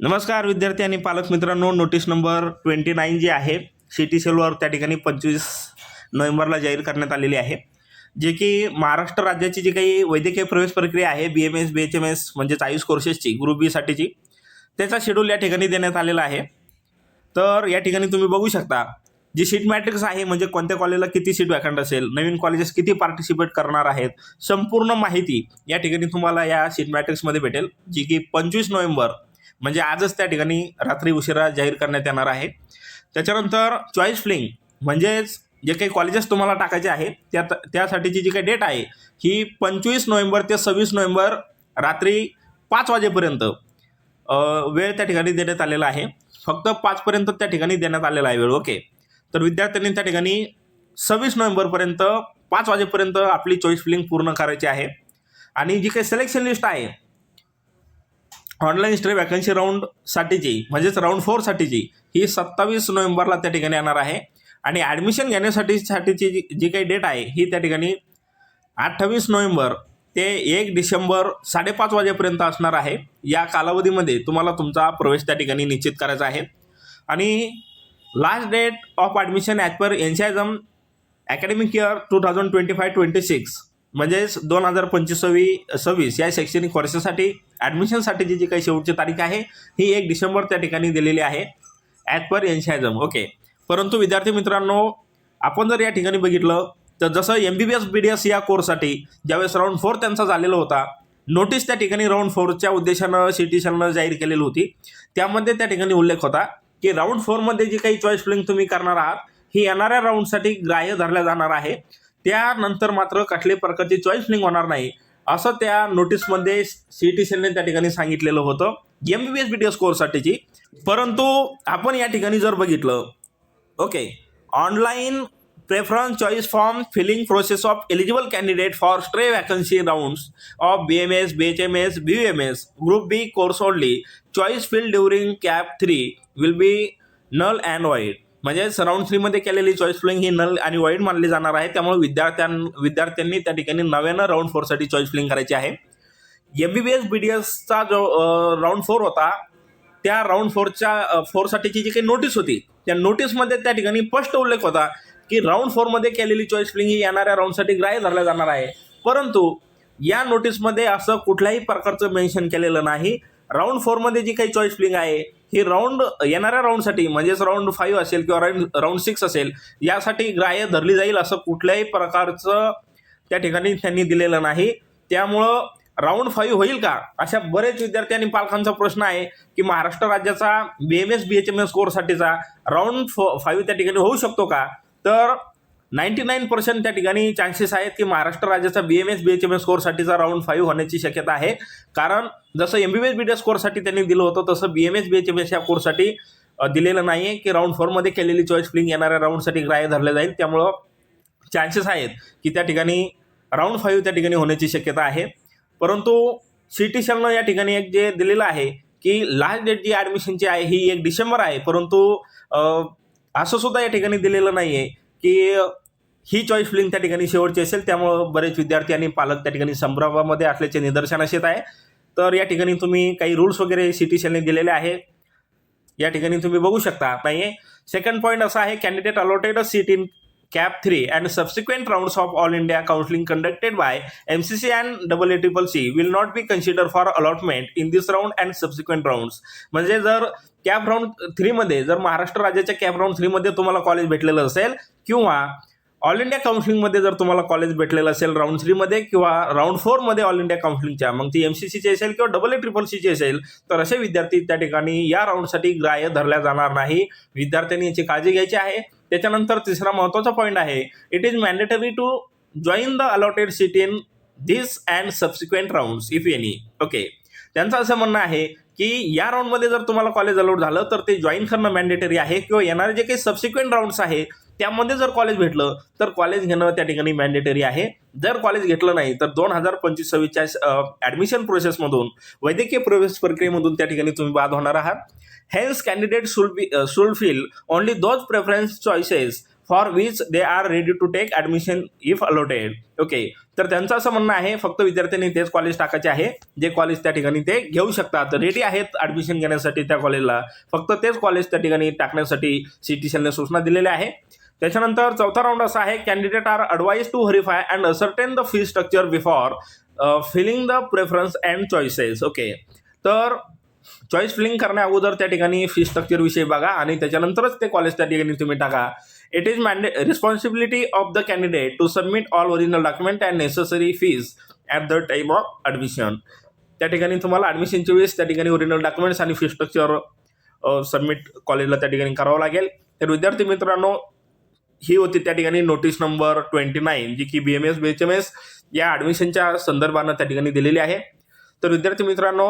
नमस्कार विद्यार्थी आणि पालक मित्रांनो नोटीस नंबर ट्वेंटी नाईन जी आहे सिटी सेलवर त्या ठिकाणी पंचवीस नोव्हेंबरला जाहीर करण्यात आलेली आहे. जे की महाराष्ट्र राज्याची जी काही वैद्यकीय प्रवेश प्रक्रिया आहे B M S B H M S म्हणजेच आयुष कोर्सेसची ग्रुप बीसाठीची त्याचा शेड्यूल या ठिकाणी देण्यात आलेला आहे. तर या ठिकाणी तुम्ही बघू शकता जी सीट मॅट्रिक्स आहे म्हणजे कोणत्या कॉलेजला किती सीट वॅकंट असेल नवीन कॉलेजेस किती पार्टिसिपेट करणार आहेत संपूर्ण माहिती या ठिकाणी तुम्हाला या सीट मॅट्रिक्समध्ये भेटेल जी की पंचवीस नोव्हेंबर म्हणजे आजच त्या ठिकाणी रात्री उशिरा जाहीर करण्यात येणार आहे. त्याच्यानंतर चॉईस फ्लिंग म्हणजेच जे काही कॉलेजेस तुम्हाला टाकायचे आहे त्या त्यासाठीची जी काही डेट आहे ही पंचवीस नोव्हेंबर ते सव्वीस नोव्हेंबर रात्री पाच वाजेपर्यंत वेळ त्या ठिकाणी देण्यात आलेला आहे. फक्त पाचपर्यंत त्या ठिकाणी देण्यात आलेला आहे वेळ ओके? तर विद्यार्थ्यांनी त्या ठिकाणी सव्वीस नोव्हेंबरपर्यंत पाच वाजेपर्यंत आपली चॉईस फिलिंग पूर्ण करायची आहे. आणि जी काही सिलेक्शन लिस्ट आहे ऑनलाईन स्ट्रे वॅकन्सी राऊंडसाठीची म्हणजेच राऊंड फोरसाठीची ही सत्तावीस नोव्हेंबरला त्या ठिकाणी येणार आहे. आणि ॲडमिशन घेण्यासाठी साठीची जी जी काही डेट आहे ही त्या ठिकाणी अठ्ठावीस नोव्हेंबर ते एक डिसेंबर साडेपाच वाजेपर्यंत असणार आहे. या कालावधीमध्ये तुम्हाला तुमचा प्रवेश त्या ठिकाणी निश्चित करायचा आहे. आणि last date of admission as per NCISM academic year two thousand twenty five twenty six म्हणजेच दोन हजार पंचवीस सव्वी सव्वीस या शैक्षणिक वर्षासाठी ॲडमिशनसाठीची जी काही शेवटची तारीख आहे ही एक डिसेंबर त्या ठिकाणी दिलेली आहे. ॲज पर एन्शायझम ओके परंतु विद्यार्थी मित्रांनो आपण जर या ठिकाणी बघितलं तर जसं M B B S B D S या कोर्ससाठी ज्यावेळेस राऊंड फोर त्यांचा झालेला होता नोटीस त्या ठिकाणी राऊंड फोरच्या उद्देशानं सिटीशननं जाहीर केलेली होती. त्यामध्ये त्या ठिकाणी उल्लेख होता की राऊंड फोरमध्ये जी काही चॉईस फिलिंग तुम्ही करणार आहात ही येणाऱ्या राऊंडसाठी ग्राह्य धरल्या जाणार आहे. त्यानंतर मात्र कसल्याही प्रकारची चॉईस फिलिंग होणार नाही. असं त्या नोटीसमध्ये सी टी सीने त्या ठिकाणी सांगितलेलं होतं. M B B S B D S कोर्ससाठीची परंतु आपण या ठिकाणी जर बघितलं okay online preference choice form filling process of eligible candidate for stray vacancy rounds of B M S B H M S B M S group B course only choice fill during CAP three will be null and void म्हणजेच सराउंड थ्रीमध्ये केलेली choice filling ही null आणि void मानली जाणार आहे. त्यामुळे विद्यार्थ्यां विद्यार्थ्यांनी त्या ठिकाणी नव्यानं राऊंड फोरसाठी चॉईस फिलिंग करायची आहे. M B B S B D एसचा जो राऊंड फोर होता त्या राऊंड फोरच्या फोरसाठीची जी काही नोटीस होती त्या नोटीसमध्ये त्या ठिकाणी स्पष्ट उल्लेख होता की राऊंड फोरमध्ये केलेली चॉईस फिलिंग ही येणाऱ्या राऊंडसाठी ग्राह्य धरल्या जाणार आहे. परंतु या नोटीसमध्ये असं कुठल्याही प्रकारचं मेन्शन केलेलं नाही. राऊंड फोरमध्ये जी काही चॉईस फिलिंग आहे ही राऊंड येणाऱ्या राऊंडसाठी म्हणजेच राऊंड फाईव्ह असेल किंवा राऊंड राऊंड सिक्स असेल यासाठी ग्राह्य धरली जाईल असं कुठल्याही प्रकारचं त्या ठिकाणी त्यांनी दिलेलं नाही. त्यामुळं राऊंड फाईव्ह होईल का? अशा बरेच विद्यार्थी आणि पालकांचा प्रश्न आहे की महाराष्ट्र राज्याचा B M S B H M S कोर्ससाठीचा round five त्या ठिकाणी होऊ शकतो का? तर नाईन्टी नाईन पर्सेंट त्या ठिकाणी चान्सेस आहेत की महाराष्ट्र राज्याचा B M S B H M S कोर्ससाठीचा round five होण्याची शक्यता आहे. कारण जसं M B B S B D S कोर्ससाठी त्यांनी दिलं होतं तसं B M S B H M S या कोर्ससाठी दिलेलं नाही आहे की राऊंड फोरमध्ये केलेली चॉईस फिलिंग येणाऱ्या राऊंडसाठी ग्राह्य धरलं जाईल. त्यामुळं चान्सेस आहेत की त्या ठिकाणी राऊंड फाईव्ह त्या ठिकाणी होण्याची शक्यता आहे. परंतु सी टी शलनं या ठिकाणी एक जे दिलेलं आहे की लास्ट डेट जी ॲडमिशनची आहे ही एक डिसेंबर आहे. परंतु असं सुद्धा या ठिकाणी दिलेलं नाही आहे की ही चॉईस फिलिंग त्या ठिकाणी शेवटची असेल त्यामुळं बरेच विद्यार्थी आणि पालक त्या ठिकाणी संभ्रमामध्ये असल्याचे निदर्शनास येत आहे. तर या ठिकाणी तुम्ही काही रूल्स वगैरे सी टी सेलने दिलेले आहे. या ठिकाणी तुम्ही बघू शकता नाही आहे सेकंड पॉईंट असा आहे candidate allotted a seat in CAP three and subsequent rounds of all India counselling conducted by M C C and double A triple C will not be consider for allotment in this round and subsequent rounds म्हणजे जर cap round थ्रीमध्ये जर महाराष्ट्र राज्याच्या cap round थ्रीमध्ये तुम्हाला college भेटलेलं असेल किंवा all India काउन्सिलिंगमध्ये जर तुम्हाला कॉलेज भेटलेलं असेल राऊंड थ्रीमध्ये किंवा राऊंड फोरमध्ये ऑल इंडिया काउन्सिलिंगच्या मग ती एम सी सीची असेल किंवा डबल ए ट्रिपल सीची असेल तर असे विद्यार्थी त्या ठिकाणी या राऊंडसाठी ग्राह्य धरल्या जाणार नाही. विद्यार्थ्यांनी याची काळजी घ्यायची आहे. त्याच्यानंतर तिसरा महत्त्वाचा पॉईंट आहे. It is mandatory to join the allotted seat in this and subsequent rounds if any okay त्यांचं असं म्हणणं आहे की या राऊंडमध्ये जर तुम्हाला कॉलेज अलॉट झालं तर ते जॉईन करणं मॅन्डेटरी आहे. किंवा येणारे जे काही सबसिक्वेंट राऊंड्स आहे त्यामध्ये जर कॉलेज भेटलं तर कॉलेज घेणं त्या ठिकाणी मॅन्डेटरी आहे. जर कॉलेज घेतलं नाही तर दोन हजार पंचवीस सव्वीसच्या ॲडमिशन प्रोसेसमधून वैद्यकीय प्रवेश प्रक्रियेमधून त्या ठिकाणी तुम्ही बाद होणार आहात. Hence candidate shall be shall fill only those preference choices for which they are ready to take admission if allotted okay तर त्यांचं असं म्हणणं आहे फक्त विद्यार्थ्यांनी तेच कॉलेज टाकायचे आहे जे कॉलेज त्या ठिकाणी ते घेऊ शकतात. रेडी आहेत ॲडमिशन घेण्यासाठी त्या कॉलेजला फक्त तेच कॉलेज त्या ठिकाणी टाकण्यासाठी सी टी सीने सूचना दिलेल्या आहे. त्याच्यानंतर चौथा राऊंड असा आहे candidate are advised to verify and ascertain the fee structure before filling the preference and choices okay तर चॉईस फिलिंग करण्या अगोदर त्या ठिकाणी फी स्ट्रक्चर विषयी बघा आणि त्याच्यानंतरच ते कॉलेज त्या ठिकाणी तुम्ही टाका. It is mandate responsibility of the candidate to submit all original document and necessary fees at the time of admission त्या ठिकाणी तुम्हाला ॲडमिशनच्या वेळेस त्या ठिकाणी ओरिजिनल डॉक्युमेंट्स आणि फी स्ट्रक्चर सबमिट कॉलेजला त्या ठिकाणी करावं लागेल. तर विद्यार्थी मित्रांनो ही होती त्या ठिकाणी नोटीस नंबर ट्वेंटी नाईन जी की B M S B H M S या ॲडमिशनच्या संदर्भानं त्या ठिकाणी दिलेली आहे. तर विद्यार्थी मित्रांनो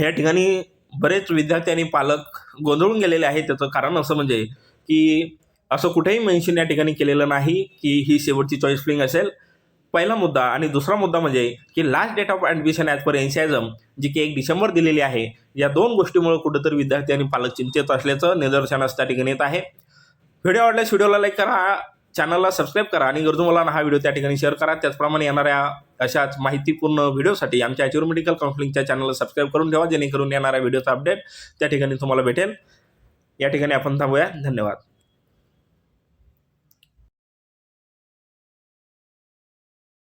या ठिकाणी बरेच विद्यार्थी आणि पालक गोंधळून गेलेले आहेत. त्याचं कारण असं म्हणजे की असं कुठेही मेन्शन या ठिकाणी केलेलं नाही की ही शेवटची चॉईस फिलिंग असेल. पहिला मुद्दा आणि दुसरा मुद्दा म्हणजे की last date of admission as per NCISM जी की एक डिसेंबर दिलेली आहे या दोन गोष्टीमुळे कुठंतरी विद्यार्थी आणि पालक चिंतेत असल्याचं निदर्शनास त्या ठिकाणी येत आहे. व्हिडिओ आवडल्यास व्हिडिओला लाईक करा चॅनलला सबस्क्राईब करा आणि गरजू मुलांना हा व्हिडिओ त्या ठिकाणी शेअर करा. त्याचप्रमाणे येणाऱ्या अशाच माहितीपूर्ण व्हिडिओसाठी आमच्या ॲच्युअर मेडिकल काउन्सिलिंगच्या चॅनलला सबस्क्राईब करून ठेवा जेणेकरून येणाऱ्या व्हिडिओचा अपडेट त्या ठिकाणी तुम्हाला भेटेल. या ठिकाणी आपण थांबूया. धन्यवाद.